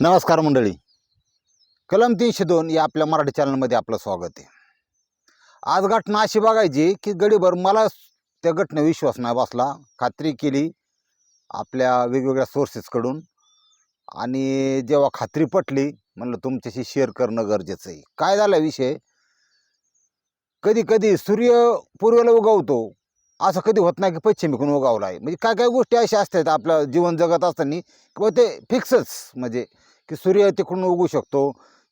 नमस्कार मंडळी. कलम तीनशे दोन या आपल्या मराठी चॅनलमध्ये आपलं स्वागत आहे. आज घटना अशी बघायची की गडीभर मला त्या घटने विश्वास नाही बसला. खात्री केली आपल्या वेगवेगळ्या सोर्सेसकडून आणि जेव्हा खात्री पटली म्हणलं तुमच्याशी शेअर करणं गरजेचं आहे. काय झाला विषय? कधी कधी सूर्य पूर्वेला उगवतो. असं कधी होत नाही की पश्चिमेकडून उगावला आहे म्हणजे काय काय गोष्टी अशा असतात आपलं जीवन जगत असताना किंवा ते फिक्सच म्हणजे की सूर्य तिकडून उगू शकतो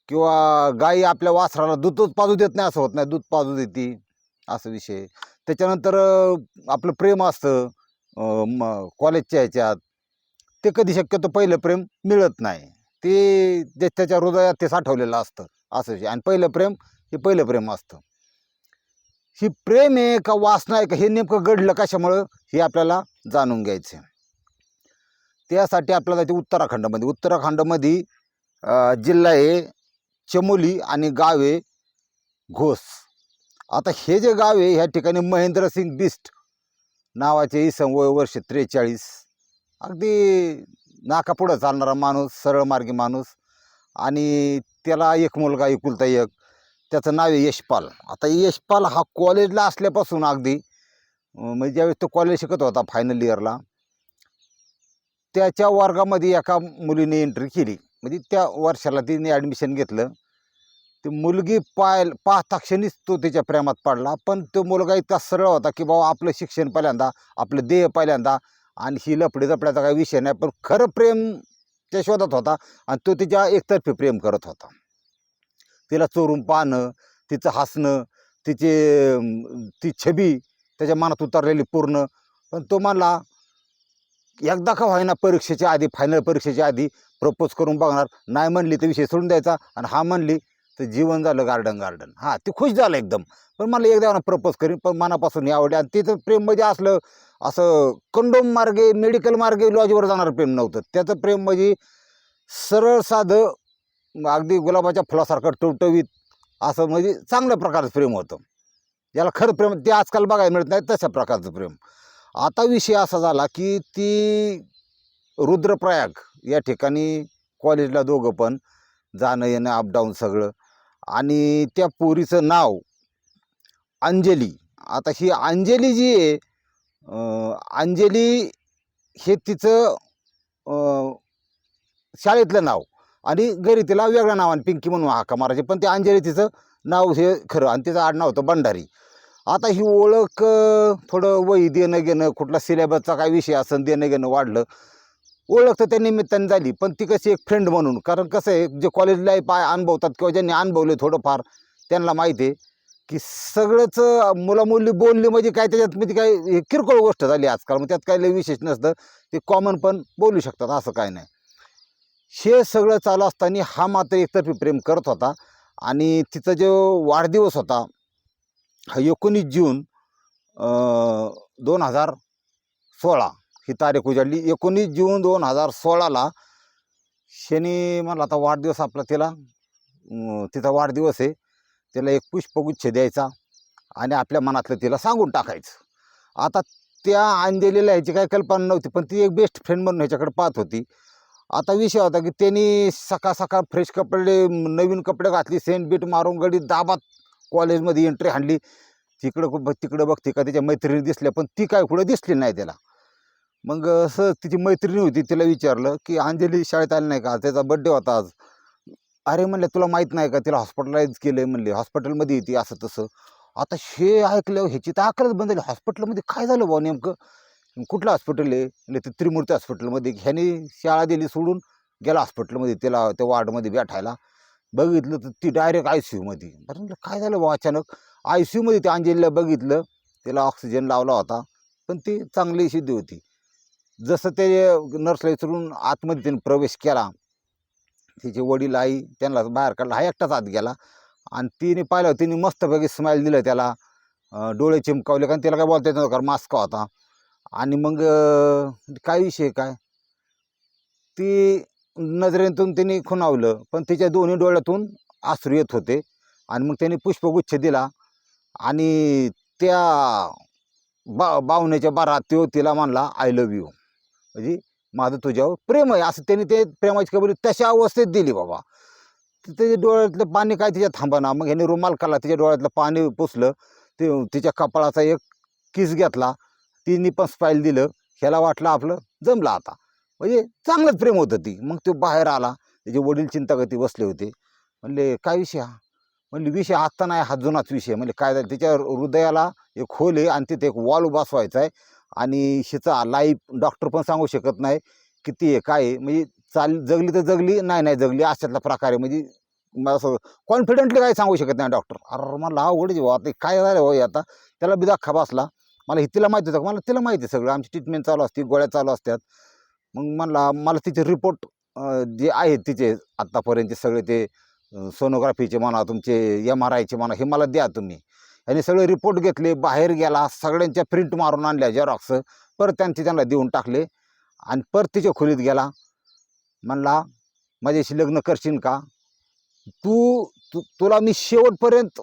किंवा गाई आपल्या वासराला दूधच पाजू देत नाही असं होत नाही दूध पाजू देते असं विषय त्याच्यानंतर आपलं प्रेम असतं म कॉलेजच्या ह्याच्यात. ते कधी शक्यतो पहिलं प्रेम मिळत नाही. ते जे त्याच्या हृदयात ते साठवलेलं असतं असं विषय आणि पहिलं प्रेम हे पहिलं प्रेम असतं. ही प्रेम आहे का वासना आहे का हे नेमकं घडलं कशामुळं हे आपल्याला जाणून घ्यायचं आहे त्यासाठी आपल्याला ते उत्तराखंडमध्ये उत्तराखंडमध्ये जिल्हा आहे चमोली आणि गाव आहे घोस. आता हे जे गाव आहे ह्या ठिकाणी महेंद्रसिंग बिस्ट नावाचे इसम वय वर्ष त्रेचाळीस. अगदी नाकापुढं चालणारा माणूस सरळ मार्गी माणूस. आणि त्याला एक मुलगा एकुलता एक. त्याचं नाव आहे यशपाल. आता यशपाल हा कॉलेजला असल्यापासून अगदी म्हणजे ज्यावेळेस तो कॉलेज शिकत होता फायनल इयरला त्याच्या वर्गामध्ये एका मुलीने एंट्री केली. म्हणजे त्या वर्षाला तिने ॲडमिशन घेतलं. ती मुलगी पाय पाहता क्षणीच तो तिच्या प्रेमात पडला. पण तो मुलगा इतका सरळ होता की बाबा आपलं शिक्षण पहिल्यांदा आपलं देह पहिल्यांदा आणि ही लपडी जपड्याचा काही विषय नाही. पण खरं प्रेम त्या शोधात होता आणि तो तिच्या एकतर्फी प्रेम करत होता. तिला चोरून पाहणं तिचं हसणं तिचे ती छबी त्याच्या मनात उतरलेली पूर्ण. पण तो म्हणला एकदा का व्हायना परीक्षेच्या आधी फायनल परीक्षेच्या आधी प्रपोज करून बघणार. नाही म्हणली तर विषय सोडून द्यायचा. आणि हा म्हणली तर जीवन झालं गार्डन गार्डन हां ते खुश झालं एकदम. पण मला एकदा प्रपोज करीन. पण मनापासून आवडले. आणि तिचं प्रेममध्ये म्हणजे असलं असं कंडोम मार्गे मेडिकल मार्गे लॉजवर जाणारं प्रेम नव्हतं. त्याचं प्रेम म्हणजे सरळ साधं अगदी गुलाबाच्या फुलासारखं टवटवीत असं म्हणजे चांगल्या प्रकारचं प्रेम होतं. याला खरं प्रेम ते आजकाल बघायला मिळत नाही तशा प्रकारचं प्रेम. आता विषय असा झाला की ती रुद्रप्रयाग या ठिकाणी कॉलेजला दोघं पण जाणं येणं अपडाऊन सगळं. आणि त्या पोरीचं नाव अंजली. आता ही अंजली जी आहे अंजली हे तिचं शाळेतलं नाव आणि घरी तिला वेगळ्या आणि पिंकी म्हणून हाका मारायचे. पण ते अंजली तिचं नाव हे खरं आणि तिचं आडनाव होतं भंडारी. आता ही ओळख थोडं वही देणं घेणं कुठला सिलेबसचा काय विषय असं देणं घेणं वाढलं. ओळख तर त्या निमित्ताने झाली पण ती कशी एक फ्रेंड म्हणून. कारण कसं आहे जे कॉलेज लाईफ आहे अनुभवतात किंवा ज्यांनी अनुभवले थोडंफार त्यांना माहिती आहे की सगळंच मुलामुली बोलली म्हणजे काय त्याच्यात म्हणजे काय हे किरकोळ गोष्ट झाली आजकाल. मग त्यात काही विशेष नसतं. ते कॉमन पण बोलू शकतात असं काय नाही. हे सगळं चालू असताना हा मात्र एकतर्फी प्रेम करत होता. आणि तिचा जो वाढदिवस होता हा एकोणीस जून दोन हजार सोळा ही तारीख उजाडली. एकोणीस जून दोन हजार सोळाला शनी मला आता वाढदिवस आपला तिला. तिचा वाढदिवस आहे. तिला एक पुष्पगुच्छ द्यायचा आणि आपल्या मनातलं तिला सांगून टाकायचं. आता त्या अंजलीला ह्याची काही कल्पना नव्हती पण ती एक बेस्ट फ्रेंड म्हणून ह्याच्याकडे पाहत होती. आता विषय होता की त्यांनी सकाळ सकाळ फ्रेश कपडे नवीन कपडे घातली सेंट बीट मारून गडी दाबात कॉलेजमध्ये एंट्री हाणली. तिकडं बघ तिकडं बघते का त्याच्या मैत्रिणी दिसल्या पण ती काय कुठं दिसली नाही त्याला. मग असं तिची मैत्रिणी होती तिला विचारलं की अंजली शाळेत आली नाही का? त्याचा बड्डे होता आज. अरे म्हणलं तुला माहीत नाही का? तिला हॉस्पिटलाइज केलं आहे म्हणले. हॉस्पिटलमध्ये येते असं तसं. आता हे ऐकलं ह्याची तर अकराच बंद झाली. हॉस्पिटलमध्ये काय झालं भाऊ नेमकं? कुठलं हॉस्पिटल आहे? म्हणजे ते त्रिमूर्ती हॉस्पिटलमध्ये ह्याने शाळा दिली सोडून गेला हॉस्पिटलमध्ये त्याला त्या वार्डमध्ये बॅठायला. बघितलं तर ती डायरेक्ट आय सी यूमध्ये बरं म्हणलं काय झालं बा अचानक? आय सी यूमध्ये त्या अंजलीला बघितलं त्याला ऑक्सिजन लावला होता पण ती चांगली सिद्धी होती. जसं ते नर्सला विचारून आतमध्ये त्याने प्रवेश केला तिचे वडील आई त्यांना बाहेर काढला हा एकटाच आत गेला. आणि तिने पाहिलं तिने मस्तपैकी स्माईल दिलं त्याला. डोळे चिमकावले कारण त्याला काय बोलता येत नव्हतं कारण मास्क होता. आणि मग काय विषय काय? ती नजरेतून त्यांनी खुणावलं पण तिच्या दोन्ही डोळ्यातून आसरू येत होते. आणि मग त्यांनी पुष्पगुच्छ दिला आणि त्या बा बावण्याच्या बारात तो तिला म्हणला आय लव्ह यू म्हणजे माझं तुझ्यावर प्रेम आहे. असं त्यांनी ते प्रेमाची कबुली तशा अवस्थेत दिली बाबा. त्याच्या डोळ्यातलं पाणी काय तिच्या थांबना? मग ह्याने रुमाल काढला तिच्या डोळ्यातलं पाणी पुसलं ते तिच्या कपाळाचा एक किस घेतला तिने पण स्पाईल दिलं. ह्याला वाटलं आपलं जमलं आता. म्हणजे चांगलंच प्रेम होतं ती. मग तो बाहेर आला. त्याचे वडील चिंतागती बसले होते. म्हणले काय विषय हा? म्हणले विषय आत्ता नाही हा जुनाच विषय म्हणजे काय झालं? त्याच्या हृदयाला एक खोल आहे आणि तिथे एक वॉल बसवायचा आहे. आणि हिचा लाईफ डॉक्टर पण सांगू शकत नाही किती आहे काय आहे. म्हणजे चाल जगली तर जगली नाही नाही जगली अशातला प्रकार आहे. म्हणजे मला असं कॉन्फिडेंटली काही सांगू शकत नाही डॉक्टर अरे मला अवघड आहे आता काय झालं हो आता? त्याला बी दाखा बसला. मला हे तिला माहिती होतं मला तिला माहिती आहे सगळं. आमची ट्रीटमेंट चालू असते गोळ्या चालू असतात. मग मला मला तिचे रिपोर्ट जे आहेत तिचे आत्तापर्यंतचे सगळे ते सोनोग्राफीचे म्हणा तुमचे एम आर आयचे म्हणा हे मला द्या तुम्ही. आणि सगळे रिपोर्ट घेतले बाहेर गेला सगळ्यांच्या प्रिंट मारून आणल्या झेरॉक्स परत त्यांचे त्यांना देऊन टाकले. आणि परत तिच्या खोलीत गेला. म्हणला माझ्याशी लग्न करशील का? तू तू तुला मी शेवटपर्यंत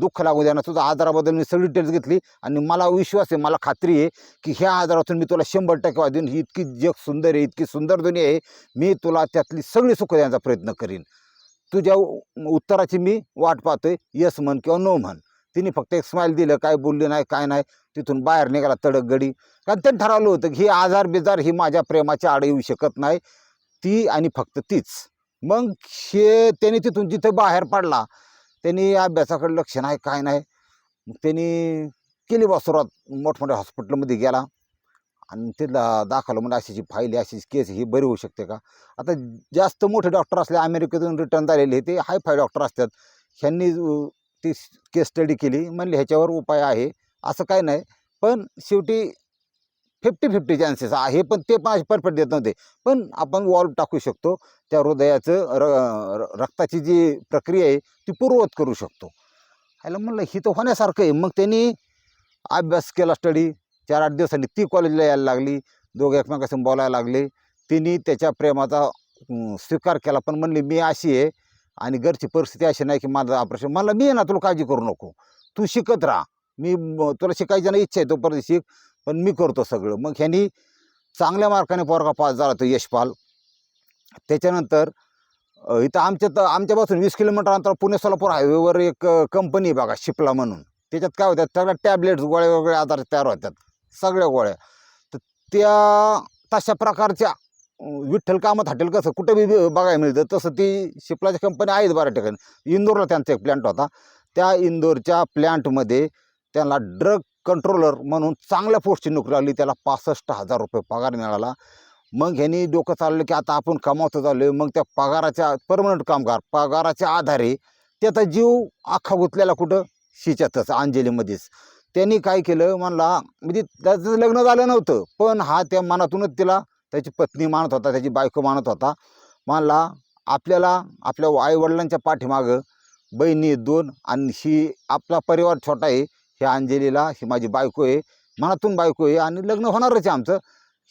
दुःख लागू देणार तुझ्या आजाराबद्दल मी सगळी डिटेल्स घेतली आणि मला विश्वास आहे मला खात्री आहे की ह्या आजारातून मी तुला शंभर टक्के वाजून देईन ही इतकी जग सुंदर आहे इतकी सुंदर दुनिया आहे. मी तुला त्यातली सगळी सुख देण्याचा प्रयत्न करीन. तुझ्या उत्तराची मी वाट पाहतोय. यस म्हण किंवा नो म्हण. तिने फक्त एक स्माईल दिलं काय बोलली नाही काय नाही. तिथून बाहेर निघाला तडक गडी. कारण त्यांनी ठरवलं होतं की ही आजार बिजार ही माझ्या प्रेमाच्या आड येऊ शकत नाही. ती आणि फक्त तीच. मग हे त्याने तिथून जिथे बाहेर पडला त्यांनी अभ्यासाकडे लक्ष नाही काय नाही. मग त्यांनी केली बा सुरुवात मोठमोठ्या हॉस्पिटलमध्ये गेला. आणि तिथला दाखवलं म्हणजे अशीची फाईल आहे अशीच केस ही बरी होऊ शकते का? आता जास्त मोठे डॉक्टर असले अमेरिकेतून रिटर्न झालेले ते हाय फाय डॉक्टर असतात. ह्यांनी ती केस स्टडी केली म्हणले ह्याच्यावर उपाय आहे असं काय नाही. पण शेवटी फिफ्टी फिफ्टी चान्सेस आहे पण ते पण परफेक्ट देत नव्हते. पण आपण वॉल्व टाकू शकतो त्या हृदयाचं र रक्ताची जी प्रक्रिया आहे ती पूर्ववत करू शकतो. ह्याला म्हणलं ही तर होण्यासारखं आहे. मग त्यांनी अभ्यास केला स्टडी चार आठ दिवसांनी ती कॉलेजला यायला लागली. दोघं एकमेकांशी बोलायला लागले. तिने त्याच्या प्रेमाचा स्वीकार केला. पण म्हणली मी अशी आहे आणि घरची परिस्थिती अशी नाही की माझं ऑपरेशन मला मी आहे ना तुला काळजी करू नको. तू शिकत राहा. मी तुला शिकायची ना इच्छा आहे तोपर्यंत शिक. पण मी करतो सगळं. मग ह्यांनी चांगल्या मार्काने पोरगा पास झाला तो यशपाल. त्याच्यानंतर इथं आमच्या तर आमच्यापासून वीस किलोमीटर अंतर पुणे सोलापूर हायवेवर एक कंपनी आहे बघा शिपला म्हणून. त्याच्यात काय होत्या सगळ्या टॅबलेट्स गोळ्या वेगवेगळ्या आधार तयार होतात. सगळ्या गोळ्या. तर त्या तशा प्रकारच्या विठ्ठल कामत हॉटेल कसं कुठं बी बघायला मिळतं तसं ती शिपलाच्या कंपनी आहेत बऱ्या ठिकाणी. इंदोरला त्यांचा एक प्लॅन्ट होता. त्या इंदोरच्या प्लॅन्टमध्ये त्यांना ड्रग कंट्रोलर म्हणून चांगल्या पोस्टची नोकरी लागली. त्याला पासष्ट हजार रुपये पगार मिळाला. मग ह्यांनी डोकं चाललं की आता आपण कमावतो चाललो मग त्या पगाराच्या परमनंट कामगार पगाराच्या आधारे त्याचा जीव आखा गुतलेला कुठं? शिच्यातच अंजलीमध्येच. त्यांनी काय केलं? म्हणला म्हणजे त्याचं लग्न झालं नव्हतं. पण हा त्या मनातूनच तिला त्याची पत्नी मानत होता त्याची बायको मानत होता. म्हणला आपल्याला आपल्या आईवडिलांच्या पाठीमागं बहिणी दोन आणि ही आपला परिवार छोटा आहे. ह्या अंजलीला ही माझी बायको आहे मनातून बायको आहे आणि लग्न होणारच आहे आमचं.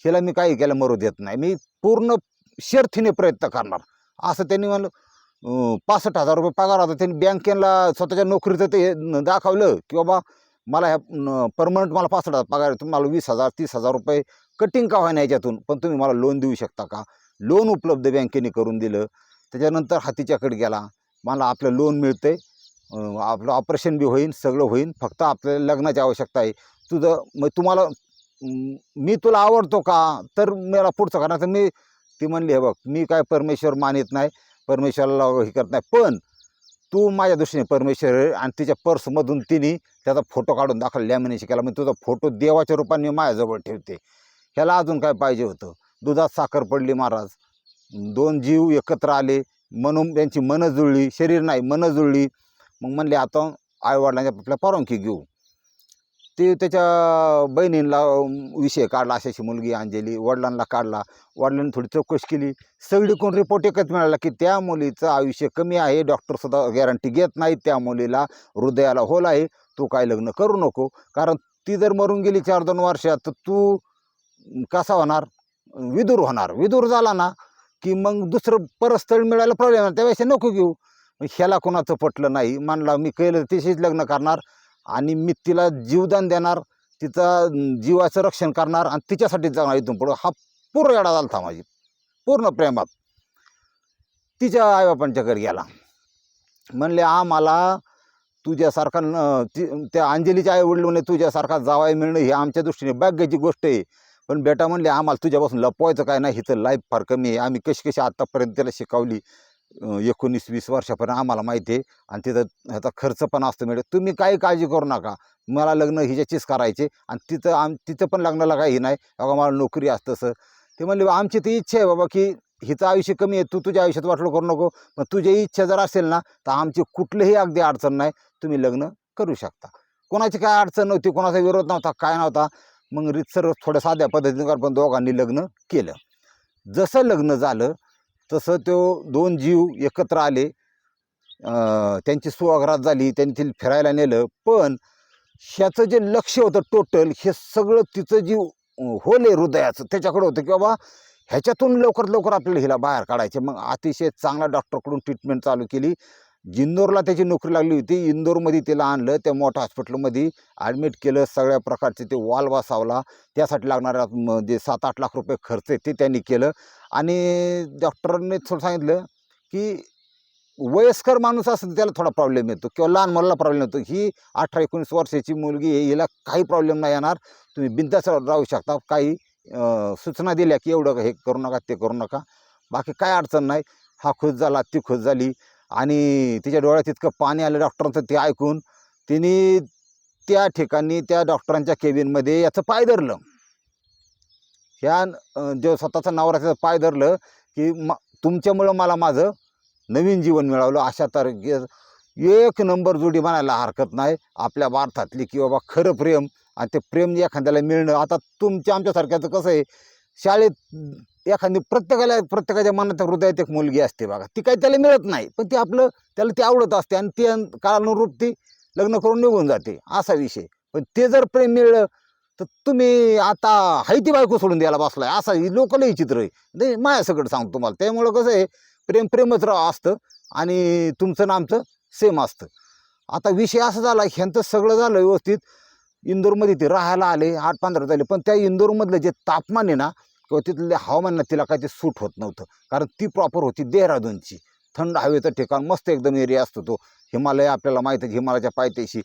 हिला मी काही केलं मरू देत नाही. मी पूर्ण शर्थीने प्रयत्न करणार. असं त्यांनी म्हणलं पासष्ट हजार रुपये पगार होता. त्यांनी बँकेला स्वतःच्या नोकरीचं ते दाखवलं की बाबा मला ह्या परमनंट मला पासष्ट हजार पगार तुम्ही मला वीस हजार तीस हजार रुपये कटिंग का व्हायना याच्यातून? पण तुम्ही मला लोन देऊ शकता का? लोन उपलब्ध बँकेने करून दिलं. त्याच्यानंतर हातीच्याकडे गेला. मला आपलं लोन मिळतंय. आहे आपलं ऑपरेशन बी होईन सगळं होईन. फक्त आपल्याला लग्नाची आवश्यकता आहे. तुझं मग तुम्हाला मी तुला आवडतो का? तर मला पुढचं करणार तर मी ती म्हणली हे बघ मी काय परमेश्वर मानित नाही. परमेश्वराला हे करत नाही. पण तू माझ्या दृष्टीने परमेश्वर आणि तिच्या पर्समधून तिने त्याचा फोटो काढून दाखवला लॅमिनेशन केला. म्हणजे तुझा फोटो देवाच्या रूपाने मी माझ्याजवळ ठेवते. ह्याला अजून काय पाहिजे होतं? दुधात साखर पडली महाराज. दोन जीव एकत्र आले. म्हणून त्यांची मनं जुळली. शरीर नाही मनं जुळली. मग म्हणले आता आईवडिलांच्या आपल्या परवानगी घेऊ. ते त्याच्या बहिणींना विषय काढला अशी अशी मुलगी अंजली वडिलांना काढला. वडिलांनी थोडी चौकशी केली. सगळीकडून रिपोर्ट एकच मिळाला की त्या मुलीचं आयुष्य कमी आहे. डॉक्टरसुद्धा गॅरंटी घेत नाही. त्या मुलीला हृदयाला होल आहे. तू काय लग्न करू नको. कारण ती जर मरून गेली चार दोन वर्षात तर तू कसा होणार? विदूर होणार. विदूर झाला ना की मग दुसरं परस्थळ मिळायला प्रॉब्लेम आहे. नको घेऊ. ह्याला कोणाचं पटलं नाही. मानला मी केलं तिशीच लग्न करणार आणि मी तिला जीवदान देणार तिचा जीवाचं रक्षण करणार आणि तिच्यासाठी जगणार इथून पुढं. हा पूर्ण येडा होता माझी. पूर्ण प्रेमात. तिच्या आईबापांच्या घरी गेला. म्हणले आम्हाला तुझ्यासारखा न- ती त्या अंजलीच्या आई वडील म्हणे तुझ्यासारखा जावाई मिळणं ही आमच्या दृष्टीने भाग्याची गोष्ट आहे. पण बेटा म्हणले आम्हाला तुझ्यापासून लपवायचं काय नाही. हिचं लाईफ फार कमी आहे. आम्ही कशी कशी आत्तापर्यंत त्याला शिकवली? एकोणीस वीस वर्षापर्यंत आम्हाला माहिती आहे. आणि तिथं ह्याचा खर्च पण असतो मिळत तुम्ही काही काळजी करू नका. मला लग्न हिच्याचीच करायचे. आणि तिथं आम तिथं पण लग्नाला काही नाही. बघा मला नोकरी असतं तसं. ते म्हणले आमची ती इच्छा आहे बाबा की हिचं आयुष्य कमी आहे. तू तुझ्या आयुष्यात वाटलं करू नको. पण तुझी इच्छा जर असेल ना तर आमची कुठलीही अगदी अडचण नाही. तुम्ही लग्न करू शकता. कोणाची काय अडचण नव्हती कोणाचा विरोध नव्हता काय नव्हता. मग रितसर थोड्या साध्या पद्धतीनं पण दोघांनी लग्न केलं. जसं लग्न झालं तसं तो दोन जीव एकत्र आले. त्यांची सुवागरात झाली त्यांनी फिरायला नेलं. पण ह्याचं जे लक्ष होतं टोटल हे सगळं तिचं जीव होले हृदयाचं. त्याच्याकडे होतं की बाबा ह्याच्यातून लवकरात लवकर आपल्याला हिला बाहेर काढायचे. मग अतिशय चांगला डॉक्टरकडून ट्रीटमेंट चालू केली. जिंदोरला त्याची नोकरी लागली होती. इंदोरमध्ये तिला आणलं. त्या मोठ्या हॉस्पिटलमध्ये ॲडमिट केलं. सगळ्या प्रकारचे ते वाल बसावला. त्यासाठी लागणारा म- जे सात आठ लाख रुपये खर्च आहे ते त्यांनी केलं. आणि डॉक्टरांनी थोडं सांगितलं की वयस्कर माणूस असेल त्याला थोडा प्रॉब्लेम येतो किंवा लहान मुलाला प्रॉब्लेम येतो. ही अठरा एकोणीस वर्षाची मुलगी आहे. हिला काही प्रॉब्लेम नाही येणार. तुम्ही बिंदास राहू शकता. काही सूचना दिल्या की एवढं हे करू नका ते करू नका. बाकी काय अडचण नाही. हा खुश झाला ती खुश झाली. आणि तिच्या डोळ्यात इतकं पाणी आलं डॉक्टरांचं ते ऐकून तिने त्या ठिकाणी त्या डॉक्टरांच्या केबिनमध्ये याचं पाय धरलं. ह्या जो स्वतःचा नवऱ्याचं पाय धरलं की मा तुमच्यामुळं मला माझं नवीन जीवन मिळवलं अशा तर एक नंबर जोडी म्हणायला हरकत नाही. आपल्या भारतातली की बाबा खरं प्रेम आणि ते प्रेम एखाद्याला मिळणं. आता तुमच्या आमच्यासारख्याचं कसं आहे? शाळेत एखादी प्रत्येकाला प्रत्येकाच्या मनात हृदयात एक मुलगी असते बघा. ती काही त्याला मिळत नाही पण ती आपलं त्याला ती आवडत असते आणि ती काळानुरूप ती लग्न करून निघून जाते. असा विषय. पण ते जर प्रेम मिळलं तर तुम्ही आता हायती बायको सोडून द्यायला बसलाय. असा लोकलही चित्र आहे. नाही माझ्या सांगतो तुम्हाला. त्यामुळं कसं आहे प्रेम प्रेमच राव असतं आणि तुमचं नामचं आमचं सेम असतं. आता विषय असा झाला ह्यांचं सगळं झालं व्यवस्थित. इंदोरमध्ये ते राहायला आले आठ पंधरा झाले. पण त्या इंदोरमधलं जे तापमान आहे ना किंवा तिथल्या हवामानात तिला काय ते सूट होत नव्हतं. कारण ती प्रॉपर होती देहरादूनची. थंड हवेचं ठिकाण मस्त एकदम एरिया असतो तो. हिमालय आपल्याला माहीत आहे हिमालयाच्या पायथ्याशी.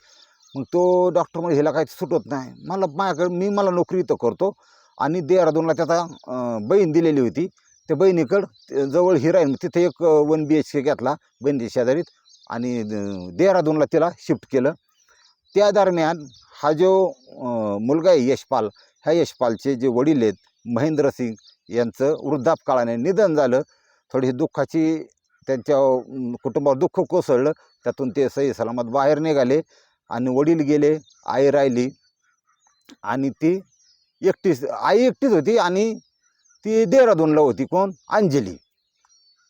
मग तो डॉक्टर म्हणजे हिला काही सूट होत नाही. मला माझ्याकडे मी मला नोकरी इथं करतो. आणि देहरादूनला त्याचा बहीण दिलेली होती. त्या बहिणीकडं जवळ हिरा आहे तिथे एक वन बी एच के घेतला बहिणीच्या शेजारीत. आणि द- देहरादूनला तिला शिफ्ट केलं. त्या दरम्यान हा जो मुलगा आहे यशपाल ह्या यशपालचे जे वडील आहेत महेंद्र सिंग यांचं वृद्धापकाळाने निधन झालं. थोडीशी दुःखाची त्यांच्या कुटुंबावर दुःख कोसळलं. त्यातून ते सही सलामत बाहेर निघाले आणि वडील गेले आई राहिली आणि ती एकटीच आई एकटीच होती आणि ती देहरादूनला होती कोण? अंजली.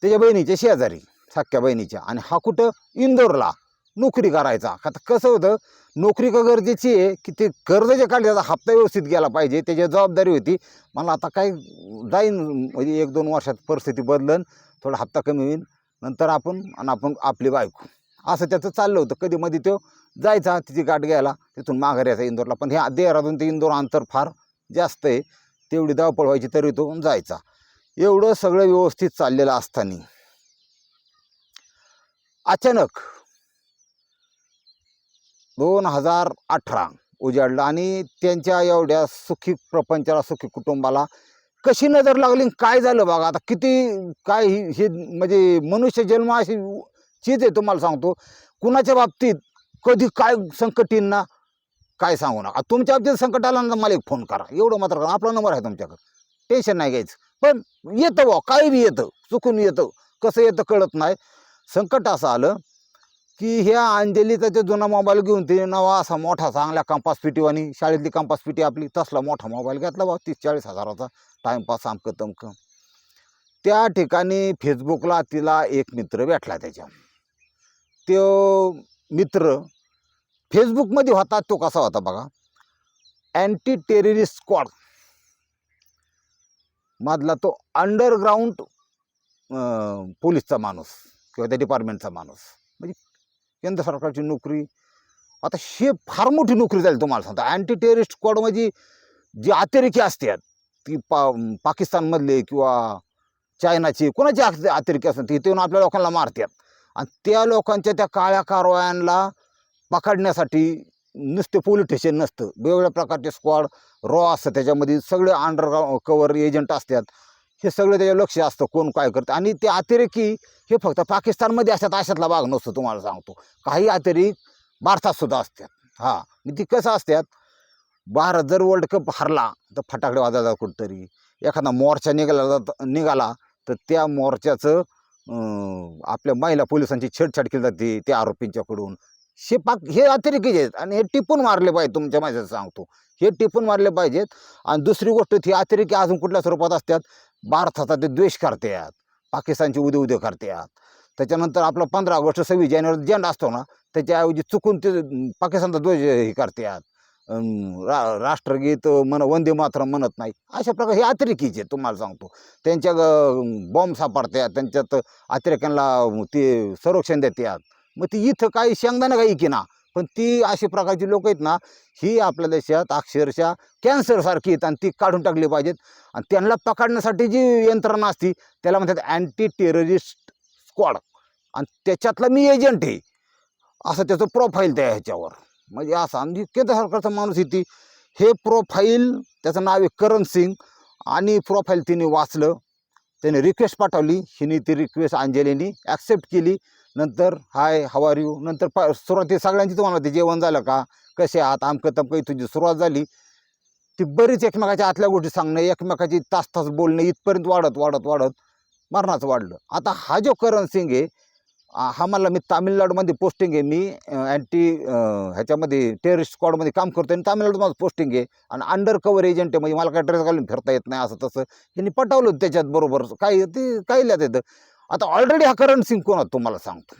त्याच्या बहिणीच्या शेजारी साख्या बहिणीच्या. आणि हा कुठं? इंदोरला. नोकरी करायचा. आता कसं होतं? नोकरी का गरजेची आहे की ते कर्ज जे काढले त्याचा हप्ता व्यवस्थित गेला पाहिजे त्याची जबाबदारी होती. मला आता काय जाईन म्हणजे एक दोन वर्षात परिस्थिती बदलन थोडा हप्ता कमी होईल नंतर आपण आणि आपण आपली बायको. असं त्याचं चाललं होतं. कधी मध्ये तो जायचा तिची गाठ घ्यायला तिथून माघार यायचा इंदोरला. पण ह्या देहरादून ते इंदोर अंतर फार जास्त आहे. तेवढी धावपळ व्हायची तरी तो जायचा. एवढं सगळं व्यवस्थित चाललेलं असताना अचानक दोन हजार अठरा उजाडलं आणि त्यांच्या एवढ्या सुखी प्रपंचाला सुखी कुटुंबाला कशी नजर लागली आणि काय झालं बघा? आता किती काय हे म्हणजे मनुष्य जन्म अशी चीज आहे तुम्हाला सांगतो. कुणाच्या बाबतीत कधी काय संकट येईन ना काय सांगू नका. तुमच्या बाबतीत संकट आला ना मला एक फोन करा. एवढं मात्र करा. आपला नंबर आहे तुमच्याकडे. टेन्शन नाही घ्यायचं. पण येतं बा काही बी येतं. चुकून येतं. कसं येतं कळत नाही. संकट असं आलं. की ह्या अंजलीचा ते जुना मोबाईल घेऊन ते नवा असा मोठा चांगल्या कंपास पिटीवानी शाळेतली कंपास पिटी आपली तसला मोठा मोबाईल घेतला बा तीस चाळीस हजाराचा टाईमपास आमकं तमकं त्या ठिकाणी फेसबुकला तिला एक मित्र भेटला त्याच्या. तो मित्र फेसबुकमध्ये होता तो कसा होता बघा? अँटी टेररिस्ट स्क्वॉड मधला तो अंडरग्राऊंड पोलीसचा माणूस किंवा त्या डिपार्टमेंटचा माणूस. केंद्र सरकारची नोकरी. आता हे फार मोठी नोकरी झाली तुम्हाला सांगतो. अँटी टेररिस्ट स्क्वॉड म्हणजे जी अतिरेकी असतात ती पा पाकिस्तानमधले किंवा चायनाचे कोणाचे अतिरेकी असतात तिथे येऊन आपल्या लोकांना मारतात. आणि त्या लोकांच्या त्या काळ्या कारवायांना पकडण्यासाठी नुसते पोलीस स्टेशन नसतं. वेगवेगळ्या प्रकारचे स्क्वॉड रॉ असतं त्याच्यामध्ये सगळे अंडर कवर एजंट असतात. हे सगळं त्याच्या लक्ष असतं कोण काय करतं. आणि ते अतिरेकी हे फक्त पाकिस्तानमध्ये असतात अशातला भाग नसतो तुम्हाला सांगतो. काही अतिरेक भारतातसुद्धा असतात. हां. मग ती कसं असतात? भारत जर वर्ल्ड कप हरला तर फटाकडे वाजायला कुठंतरी. एखादा मोर्चा निघाला जात- निघाला तर त्या मोर्चाचं आपल्या महिला पोलिसांची छेडछाड केली जाते त्या आरोपींच्याकडून. हे पाक हे अतिरेकीचे आहेत आणि हे टिपून मारले पाहिजे तुमच्या माझ्या सांगतो. हे टिपून मारले पाहिजेत. आणि दुसरी गोष्ट ती अतिरेकी अजून कुठल्या स्वरूपात असतात? भारताचा ते द्वेष करतात पाकिस्तानचे उदे उदे करतात. त्याच्यानंतर आपला पंधरा ऑगस्ट सव्वीस जानेवारी झेंडा असतो ना त्याच्याऐवजी चुकून ते पाकिस्तानचा ध्वज हे करतात. रा राष्ट्रगीत म्हण वंदे मात्र म्हणत नाही. अशा प्रकारे हे अतिरेकीचे तुम्हाला सांगतो. त्यांच्या बॉम्ब सापडतात त्यांच्यात अतिरेक्यांना ते संरक्षण देतात. मग ती इथं काही शेंगदाणा काही की ना पण ती अशी प्रकारची लोक आहेत ना ही आपल्या देशात अक्षरशः कॅन्सरसारखी आहेत आणि ती काढून टाकली पाहिजेत. आणि त्यांना पकडण्यासाठी जी यंत्रणा असती त्याला म्हणतात अँटी टेररिस्ट स्क्वॉड आणि त्याच्यातला मी एजंट आहे. असं त्याचं प्रोफाईल त्या ह्याच्यावर. म्हणजे असं आणि केंद्र सरकारचा माणूस येते हे प्रोफाईल त्याचं नाव आहे करण सिंग. आणि प्रोफाईल तिने वाचलं. त्याने रिक्वेस्ट पाठवली. हिने ती रिक्वेस्ट अंजलीनी ॲक्सेप्ट केली. नंतर हाय हव यू नंतर प सुरुवाती सगळ्यांची तुम्हाला ते जेवण झालं का? कसे आहात? आमकं तमकं तुझी सुरुवात झाली ती बरीच एकमेकाच्या आतल्या गोष्टी सांगणं एकमेकाची तास तास बोलणं इथपर्यंत वाढत वाढत वाढत मरणाचं वाढलं. आता हा जो करण सिंग आहे हा मला मी तामिळनाडूमध्ये पोस्टिंग आहे. मी अँटी ह्याच्यामध्ये टेररिस्ट स्क्वॉडमध्ये काम करतो आणि तामिळनाडू माझं पोस्टिंग आहे. आणि अंडर कवर एजंट आहे. म्हणजे मला काय ड्रेस घालून फिरता येत नाही असं तसं यांनी पटवलं त्याच्यात बरोबर. काही ते काही लिहित येतं आता ऑलरेडी हा करण सिंग कोण होता तुम्हाला सांगतो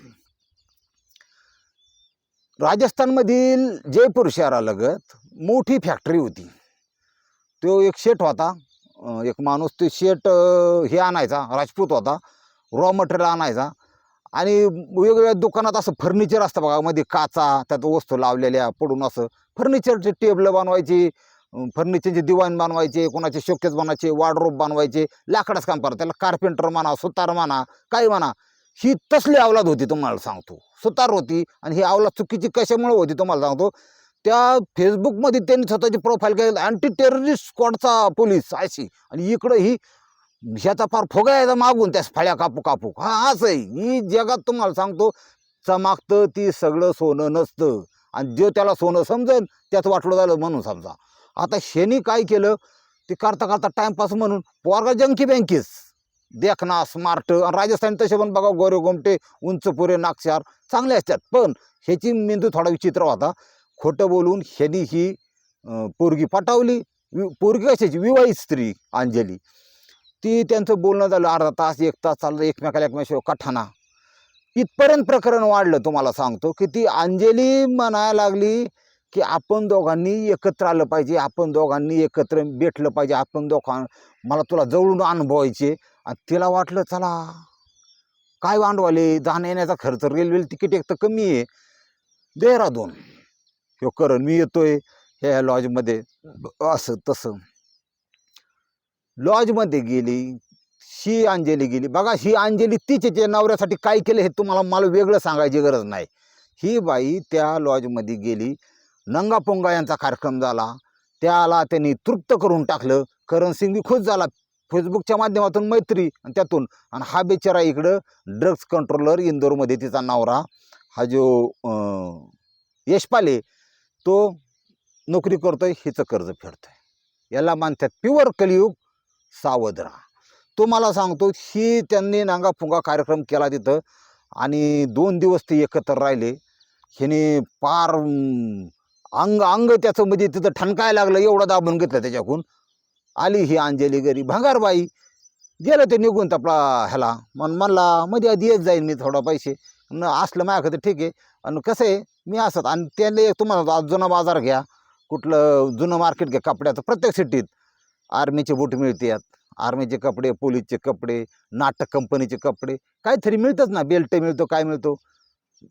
राजस्थानमधील जयपूर शहरालगत मोठी फॅक्टरी होती. तो एक शेट होता. एक माणूस ते शेट हे आणायचा राजपूत होता. रॉ मटेरियल आणायचा. आणि वेगवेगळ्या दुकानात असं फर्निचर असतं बघा मध्ये काचा त्यात वस्तू लावलेल्या पडून असं फर्निचरचे टेबल बनवायची. फर्निचरचे दिवाण बनवायचे कोणाचे शोकेस बनवायचे वार्डरोब बनवायचे लाकडाच काम करा त्याला कार्पेंटर म्हणा सुतार म्हणा काय म्हणा. ही तसली अवलाद होती तुम्हाला सांगतो. सुतार होती आणि ही अवलाद चुकीची कशामुळे होती तुम्हाला सांगतो? त्या फेसबुकमध्ये त्यांनी स्वतःची प्रोफाईल केली. अँटी टेररिस्ट स्क्वॉडचा पोलीस अशी. आणि इकडं ही ह्याचा फार फोगायचा मागून त्या फळ्या कापू कापू. हा असं आहे ही जगात तुम्हाला सांगतो चमागतं ती सगळं सोनं नसतं. आणि जो त्याला सोनं समजेल त्याच वाटलं झालं म्हणून समजा. आता शेनी काय केलं? ते करता करता टाइमपास म्हणून पोरगा जंकी बँकीस देखना स्मार्ट राजस्थान तसे पण बघा गोरे गोमटे उंच पुरे नाक्षार चांगले असतात. पण ह्याची मेंदू थोडा विचित्र होता. खोटं बोलून ह्यानी ही पोरगी पटावली. वि पोरगी कशाची? विवाहित स्त्री अंजली. ती त्यांचं बोलणं झालं अर्धा तास एक तास चाललं एकमेकाला एकमेकाशिवाय कठाना इथपर्यंत प्रकरण वाढलं तुम्हाला सांगतो की ती अंजली म्हणायला लागली की आपण दोघांनी एकत्र आलं पाहिजे आपण दोघांनी एकत्र भेटलं पाहिजे आपण दोघां मला तुला जवळून अनुभवायचे आणि तिला वाटलं चला काय भांडवाले जाण्या येण्याचा खर्च रेल्वे तिकीट एक तर कमी आहे. देहरादून. ह्यो करण मी येतोय. ह्या लॉजमध्ये. असं तसं. लॉजमध्ये गेली शी अंजली गेली. बघा ही अंजली तिच्या नवऱ्यासाठी काय केलं हे तुम्हाला मला वेगळं सांगायची गरज नाही. ही बाई त्या लॉजमध्ये गेली. नंगापोंगा यांचा कार्यक्रम झाला. त्याला त्यांनी तृप्त करून टाकलं. करण सिंग बी खुश झाला. फेसबुकच्या माध्यमातून मैत्री आणि त्यातून. आणि हा बेचारा इकडं ड्रग्ज कंट्रोलर इंदोरमध्ये तिचा नवरा हा जो यशपाले तो नोकरी करतोय हिचं कर्ज फेडतोय. याला मानतात प्युअर कलियुग सावध राहा मला सांगतो ही त्यांनी नांगाफुंगा कार्यक्रम केला तिथं. आणि दोन दिवस ते एकत्र राहिले. ह्याने पार अंग अंग त्याचं म्हणजे तिथं ठणकायला लागलं एवढं दाबून घेतलं त्याच्याकडून. आली ही अंजली घरी. भंगारबाई गेलं ते निघून तपला ह्याला. मन म्हणला मध्ये आधी येत जाईन मी थोडा पैसे. न असलं माझ्याकडे ठीक आहे. आणि कसं आहे मी असत आणि त्याला तुम्हाला जुना बाजार घ्या. कुठलं जुनं मार्केट घ्या कपड्याचं प्रत्येक सिटीत. आर्मीचे बूट मिळतात आर्मीचे कपडे पोलीसचे कपडे नाटक कंपनीचे कपडे. काहीतरी मिळतंच ना बेल्ट मिळतो काय मिळतो.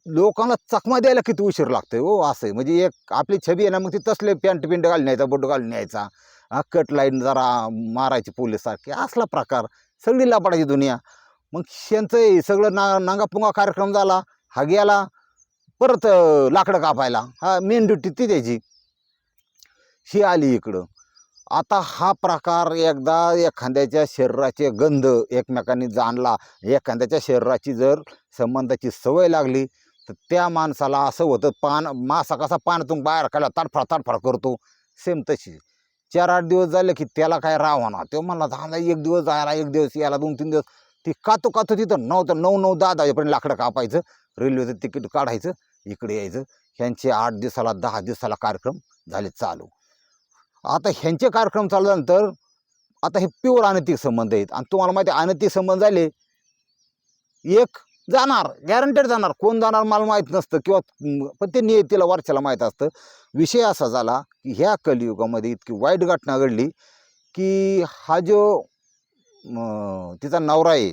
लोकांना चकमा द्यायला किती उशीर लागतोय हो असं आहे. म्हणजे एक आपली छबी आहे ना मग ती तसले पॅन्ट पिंट घालून यायचा बोट घालून यायचा हा कट लाईन जरा मारायची पोलीससारखी. असला प्रकार. सगळी लापाडायची दुनिया. मग यांचं सगळं ना नांगापुंगा कार्यक्रम झाला हा गेला परत लाकडं कापायला. हा मेन ड्युटी ती त्याची ही आली इकडं. आता हा प्रकार एकदा एखाद्याच्या शरीराचे गंध एकमेकांनी जाणला एखाद्याच्या शरीराची जर संबंधाची सवय लागली तर त्या माणसाला असं होतं पान मासा कसा पाण्यातून बाहेर काढला ताडफाड ताडफाड करतो. सेम तशी. चार आठ दिवस झाले की त्याला काय राव म्हणा तो म्हणला झाला एक दिवस जायला एक दिवस याला दोन तीन दिवस. ती कातो कातो तिथं नऊ तर नऊ नऊ दहा दहापर्यंत लाकडं कापायचं रेल्वेचं तिकीट काढायचं इकडे यायचं. ह्यांचे आठ दिवसाला दहा दिवसाला कार्यक्रम झाले चालू. आता ह्यांचे कार्यक्रम चालल्यानंतर आता हे प्युअर अनैतिक संबंध आहेत. आणि तुम्हाला माहिती आहे अनैतिक संबंध झाले एक जाणार गॅरंटेड जाणार. कोण जाणार मला माहीत नसतं किंवा पण ते नियतीला वर्षाला माहीत असतं. विषय असा झाला की ह्या कलियुगामध्ये इतकी वाईट घटना घडली की हा जो तिचा नवरा आहे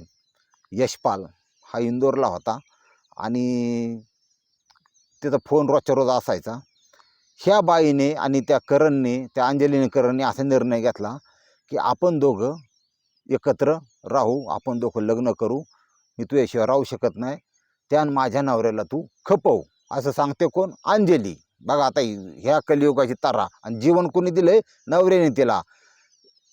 यशपाल हा इंदोरला होता. आणि तिचा फोन रोजच्या रोज असायचा. ह्या बाईने आणि त्या करणने त्या अंजलीने करणने असा निर्णय घेतला की आपण दोघं एकत्र राहू आपण दोघं लग्न करू. मी तुझ्याशिवाय राहू शकत नाही. त्यान माझ्या नवऱ्याला तू खपव असं सांगते कोण? अंजली. बघा आता ह्या कलियुगाची तारा आणि जीवन कोणी दिलं आहे नवऱ्याने तिला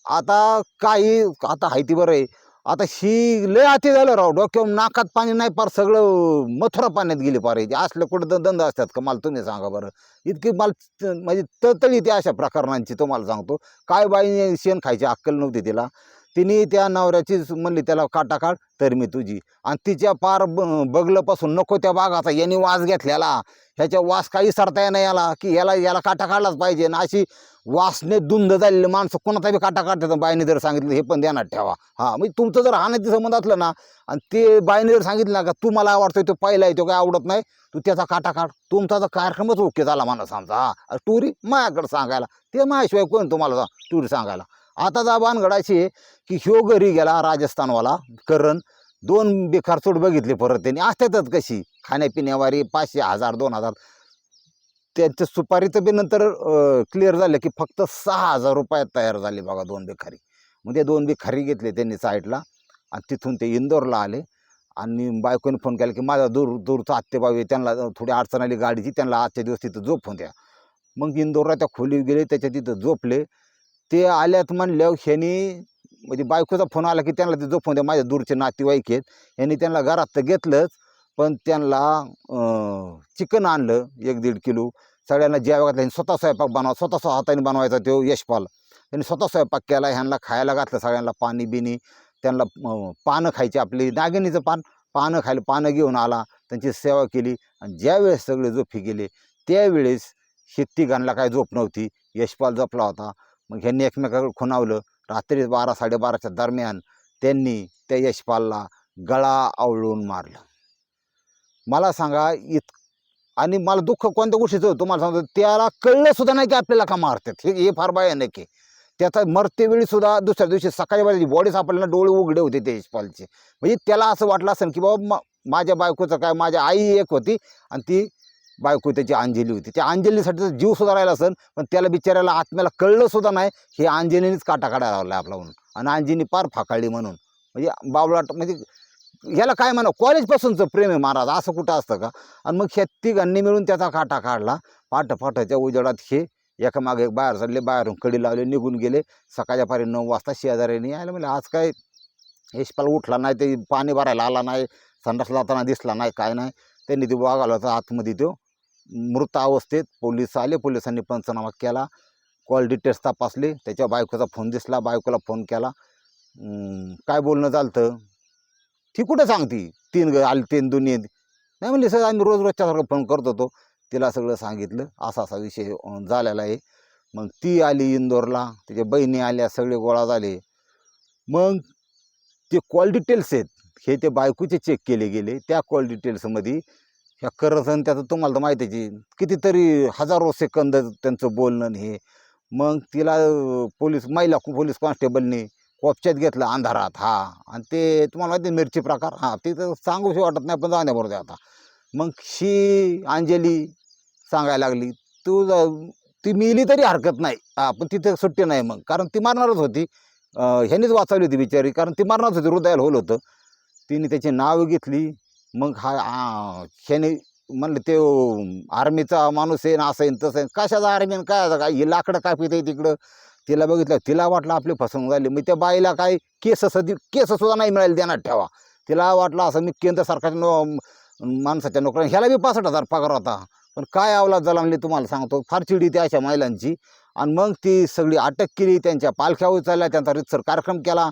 आता काही आता हायती बरं आहे. आता ही लय अति झालं राव. डोक्यावर नाकात पाणी नाही पार सगळं मथुरा पाण्यात गेली पार. याची असलं कुठं दंद असतात का? मला तुम्ही सांगा बरं. इतकी मला त- म्हणजे तळतळी ती अशा प्रकरणांची तुम्हाला सांगतो. काय बाईने शेण खायची अक्कल नव्हती तिला. तिने त्या नवऱ्याचीच म्हणली त्याला काटा काढ तर मी तुझी. आणि तिच्या पार ब बगलंपासून नको त्या बागाचा यांनी वास घेतलेला. ह्याच्या वास काही सरता नाही याला की याला याला काटा काढलाच पाहिजे. ना अशी वासने धुंद झालेले माणसं कोणाचा बी काटा काढतात बायने जर सांगितलं हे पण ध्यानात ठेवा. हां म्हणजे तुमचं जर हानाचे संबंध असलं ना आणि ते बायने जर सांगितलं ना का तू मला आवडतोय तो पहिला आहे तो काय आवडत नाही तू त्याचा काटा काढ. तुमचा तर कार्यक्रमच ओके झाला मला समजा हां टुरी माझ्याकडे सांगायला. ते माझ्याशिवाय कोण तुम्हाला टुरी सांगायला. आता जा भानगड अशी आहे की ह्यो घरी गेला राजस्थानवाला करण. दोन बेकार चोट बघितले परत त्यांनी. असतातच कशी? खाण्यापिण्यावारी पाचशे हजार दोन हजार. त्यांचं सुपारीचं बी नंतर क्लिअर झालं की फक्त सहा हजार रुपयात तयार झाले बघा दोन बेखारी मग ते दोन बेखारी घेतले त्यांनी साईडला आणि तिथून ते इंदोरला आले. आणि बायकोने फोन केला की माझा दूर दूरचा आत्तेबाऊ आहे त्यांना थोडी अडचण आली गाडीची त्यांना आजच्या दिवस तिथं झोपून द्या. मग इंदोरला त्या खोली गेले त्याच्या तिथं झोपले. ते आल्यात म्हणल्यावर ह्यानी म्हणजे बायकोचा फोन आला की त्यांना ते झोपून द्या. माझ्या दूरचे नातेवाईक आहेत. यांनी त्यांना घरात तर घेतलंच पण त्यांना चिकन आणलं एक दीड किलो. सगळ्यांना जेव्हा घातलं. ह्यांनी स्वतः स्वयंपाक बनवा स्वतः हाताने बनवायचा तो यशपाल. त्यांनी स्वतः स्वयंपाक केला ह्यांना खायला घातलं सगळ्यांना पाणी बिनी त्यांना पानं खायची आपली नागिनीचं पान. पानं खायला पानं घेऊन आला त्यांची सेवा केली. आणि ज्यावेळेस सगळे झोपी गेले त्यावेळेस शेती घाणला काय झोप नव्हती. यशपाल झोपला होता. मग ह्यांनी एकमेकाकडे खुणावलं. रात्री बारा साडेबाराच्या दरम्यान त्यांनी त्या यशपालला गळा आवळून मारलं. मला सांगा इत आणि मला दुःख कोणत्या गोष्टीचं होतं? तुम्हाला सांगतो त्याला कळलं सुद्धा नाही की आपल्याला का मारतात. हे हे फार भयानक आहे. त्याचा मरतेवेळी सुद्धा दुसऱ्या दिवशी सकाळी बाजी बॉडी सापडल्याला डोळे उघडे होते ते यशपालचे. म्हणजे त्याला असं वाटलं असेल की बाबा माझ्या बायकोचं काय माझ्या आई एक होती आणि ती बायको त्याची अंजली होती. त्या अंजलीसाठी तर जीव सुद्धा राहिला असेल पण त्याला बिचाऱ्याला आत्म्याला कळलं सुद्धा नाही हे अंजलीनेच काटा काढायला लावला आपला म्हणून. आणि अंजनी पार फाकाळली म्हणून. म्हणजे बावळाट म्हणजे ह्याला काय म्हणा कॉलेजपासूनचं प्रेम आहे महाराज असं कुठं असतं का? आणि मग ह्या तिघांनी मिळून त्याचा काटा काढला. पाठ पाठाच्या उजेडात हे एकामागे एक बाहेर चढले बाहेरून कडी लावले निघून गेले. सकाळच्या पारी नऊ वाजता शेजाऱ्याने यायला म्हणजे आज काय यशपाल उठला नाही ते पाणी भरायला आला नाही संडास लावताना दिसला नाही काय नाही. त्यांनी ते वागायला होता आतमध्ये तो मृत अवस्थेत पोलीस आले पोलिसांनी पंचनामा केला. कॉल डिटेल्स तपासले. त्याच्या बायकोचा फोन दिसला. बायकोला फोन केला. काय बोलणं चालतं ती कुठं सांगती? तीन ग आली तीन दुनिये नाही म्हणले सर आम्ही रोज रोजच्यासारखं फोन करत होतो. तिला सगळं सांगितलं. असा असा विषय झालेला आहे. मग ती आली इंदोरला. त्याच्या बहिणी आल्या. सगळे गोळा झाले. मग ते कॉल डिटेल्स आहेत. हे ते बायकोचे चेक केले गेले. त्या कॉल डिटेल्समध्ये ह्या करसन त्याचं तुम्हाला तर माहितीच आहे कितीतरी हजारो सेकंद त्यांचं बोलणं हे. मग तिला पोलीस महिला पोलीस कॉन्स्टेबलनी कोपच्यात घेतलं अंधारात. हा. आणि ते तुम्हाला माहिती आहे मिरची प्रकार. हां ते तर सांगूशी वाटत नाही पण जाण्या बरोबर आता. मग शी अंजली सांगायला लागली तू ती मिली तरी हरकत नाही. हा पण तिथे सुट्टी नाही मग. कारण ती मारणारच होती. ह्यानीच ह्यानेच वाचवली होती बिचारी. कारण ती मारणारच होती हृदयाला होल होतं. तिने त्याची नाव घेतली. मग हा ह्याने म्हणलं ते आर्मीचा माणूस आहे ना असं आहे तसं आहे कशाचा आर्मी आणि काय काय हे लाकडं कापित आहे तिकडं. तिला बघितलं तिला वाटलं आपली फसवणूक झाली. मग त्या बाईला काय केस सदी केस सुद्धा नाही मिळाले देण्यात ठेवा. तिला वाटलं असं मी केंद्र सरकारच्या नो माणसाच्या नोकऱ्या ह्याला बी पासष्ट हजार पगार होता. पण काय अवलाद जलांली तुम्हाला सांगतो. फार चिडी ती अशा महिलांची. आणि मग ती सगळी अटक केली त्यांच्या पालख्या उचलल्या त्यांचा रितसर कार्यक्रम केला.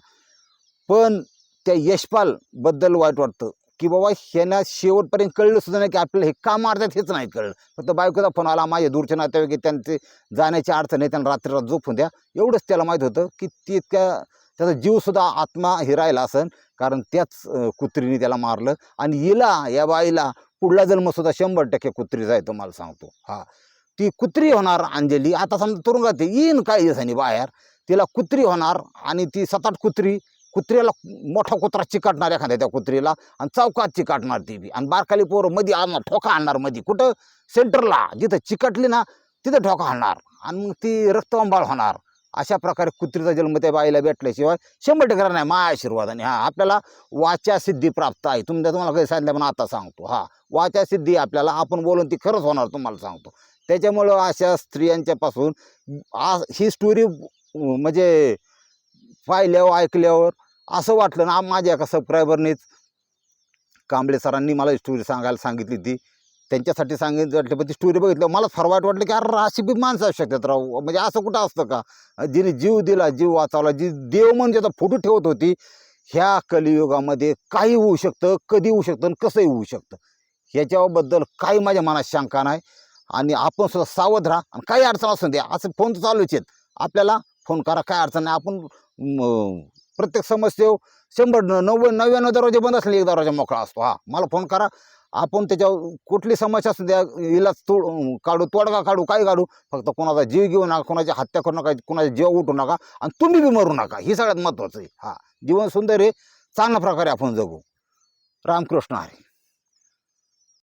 पण त्या यशपालबद्दल वाईट वाटतं. की बाबा ह्यांना शेवटपर्यंत कळलं सुद्धा नाही की आपल्याला हे का मारतात हेच नाही कळलं. फक्त बायकोचा फोन आला माझ्या दूरच्या नातेवाईक त्यांचे जाण्याची अडचण आहे त्यांना रात्री रात झोपून द्या. एवढंच त्याला माहीत होतं की ती इतक्या त्याचा जीवसुद्धा आत्मा हे राहिला असन कारण त्याच कुत्रीने त्याला मारलं. आणि हिला या बाईला पुढला जन्मसुद्धा शंभर टक्के कुत्रीचा आहे तुम्हाला सांगतो. हा. ती कुत्री होणार अंजली. आता समजा तुरुंगात येईन काय दिवसांनी बाहेर. तिला कुत्री होणार आणि ती सताट कुत्री कुत्र्याला मोठा कुत्रा चिकाटणार एखाद्या त्या कुत्रीला आणि चौकात चिकाटणार ती बी. आणि बारकाली पोरं मध्ये आणणार ठोका आणणार मध्ये कुठं? सेंटरला. जिथं चिकटली ना तिथं ठोका आणणार. आणि मग ती रक्तवंबाळ होणार. अशा प्रकारे कुत्रीचा जन्म त्या बाईला भेटल्याशिवाय शंभर टक्के नाही. माझ्या आशीर्वादाने. हा आपल्याला वाचा सिद्धी प्राप्त आहे. तुमच्या तुम्हाला काही सांगितलं पण आता सांगतो. हा वाचा सिद्धी आपल्याला आपण बोलून ती खरंच होणार तुम्हाला सांगतो. त्याच्यामुळं अशा स्त्रियांच्यापासून आ ही स्टोरी म्हणजे पाहिल्यावर ऐकल्यावर असं वाटलं ना माझ्या एका सबस्क्रायबरनेच कांबळे सरांनी मला स्टोरी सांगायला सांगितली ती त्यांच्यासाठी सांगितलं वाटलं पण ती स्टोरी बघितलं मला फार वाईट वाटलं की अरे अशी बी माणसं असू शकतात राव. म्हणजे असं कुठं असतं का? जिने जीव दिला जीव वाचवला जी देव म्हणजे ज्याचा फोटो ठेवत होती ह्या कलियुगामध्ये काही होऊ शकतं कधी होऊ शकतं आणि कसंही होऊ शकतं. ह्याच्याबद्दल काही माझ्या मनात शंका नाही. आणि आपण सुद्धा सावध राहा आणि काही अडचण असून द्या असं फोन तर चालूच आहेत. आपल्याला फोन करा. काय अडचण नाही. आपण प्रत्येक समस्ये शंभर नव्वद नव्याण्णव दरवाजे बंद असले एक दरवाजा मोकळा असतो. हा मला फोन करा. आपण त्याच्यावर कुठली समस्या असू द्या इलाज तोड काढू तोडगा काढू काय काढू फक्त कोणाचा जीव घेऊ नका कोणाची हत्या करू नका कोणाचा जीव उठू नका आणि तुम्ही बी मरू नका. ही सगळ्यात महत्त्वाचं आहे. हा जीवन सुंदर आहे. चांगल्या प्रकारे आपण जगू. रामकृष्ण हरी.